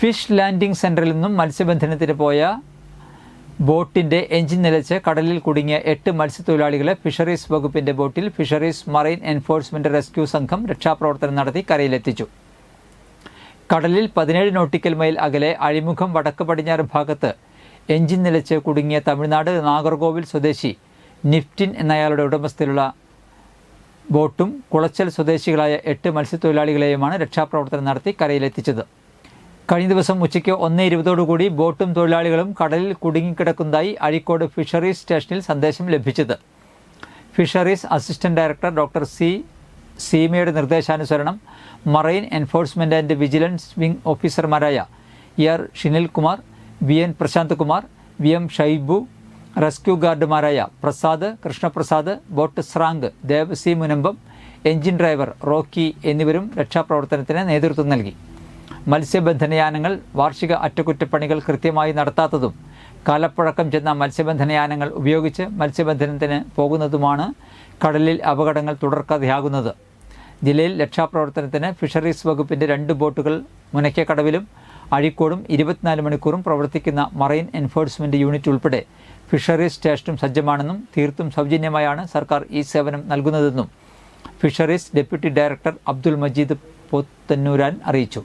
Fish landing സെന്ററിൽ നിന്നും മത്സ്യബന്ധനത്തിന് പോയ ബോട്ടിന്റെ എഞ്ചിൻ നിലച്ച് കടലിൽ കുടുങ്ങിയ എട്ട് മത്സ്യത്തൊഴിലാളികളെ ഫിഷറീസ് വകുപ്പിന്റെ ബോട്ടിൽ ഫിഷറീസ് മറൈൻ എൻഫോഴ്സ്മെന്റ് റെസ്ക്യൂ സംഘം രക്ഷാപ്രവർത്തനം നടത്തി കരയിലെത്തിച്ചു. കടലിൽ പതിനേഴ് നോട്ടിക്കൽ മൈൽ അകലെ അഴിമുഖം വടക്ക് പടിഞ്ഞാറ് ഭാഗത്ത് എഞ്ചിൻ നിലച്ച് കുടുങ്ങിയ തമിഴ്നാട് നാഗർകോവിൽ സ്വദേശി നിഫ്റ്റിൻ എന്നയാളുടെ ഉടമസ്ഥയിലുള്ള ബോട്ടും കുളച്ചൽ സ്വദേശികളായ എട്ട് മത്സ്യത്തൊഴിലാളികളെയുമാണ് രക്ഷാപ്രവർത്തനം നടത്തി കരയിലെത്തിച്ചത്. കഴിഞ്ഞ ദിവസം ഉച്ചയ്ക്ക് ഒന്ന് ഇരുപതോടുകൂടി ബോട്ടും തൊഴിലാളികളും കടലിൽ കുടുങ്ങിക്കിടക്കുന്നതായി അഴിക്കോട് ഫിഷറീസ് സ്റ്റേഷനിൽ സന്ദേശം ലഭിച്ചത്. Fisheries assistant director doctor C സീമയുടെ നിർദ്ദേശാനുസരണം marine enforcement and vigilance wing ഓഫീസർമാരായ E R Shinil Kumar V N Prashanth Kumar V M Shaibu rescue ഗാർഡുമാരായ Prasad Krishnaprasad boat സ്രാങ്ക് Devasi Munambam engine driver Rocky എന്നിവരും രക്ഷാപ്രവർത്തനത്തിന് നേതൃത്വം നൽകി. മത്സ്യബന്ധനയാനങ്ങൾ വാർഷിക അറ്റകുറ്റപ്പണികൾ കൃത്യമായി നടത്താത്തതും കാലപ്പഴക്കം ചെന്ന മത്സ്യബന്ധനയാനങ്ങൾ ഉപയോഗിച്ച് മത്സ്യബന്ധനത്തിന് പോകുന്നതുമാണ് കടലിൽ അപകടങ്ങൾ തുടർക്കഥയാകുന്നത്. ജില്ലയിൽ രക്ഷാപ്രവർത്തനത്തിന് ഫിഷറീസ് വകുപ്പിന്റെ രണ്ട് ബോട്ടുകൾ മുനയ്ക്കക്കടവിലും അഴിക്കോടും ഇരുപത്തിനാല് മണിക്കൂറും പ്രവർത്തിക്കുന്ന മറൈൻ എൻഫോഴ്സ്മെന്റ് യൂണിറ്റ് ഉൾപ്പെടെ ഫിഷറീസ് സ്റ്റേഷനും സജ്ജമാണെന്നും തീർത്തും സൗജന്യമായാണ് സർക്കാർ ഈ സേവനം നൽകുന്നതെന്നും fisheries deputy director Abdul Majeed Pothannooran അറിയിച്ചു.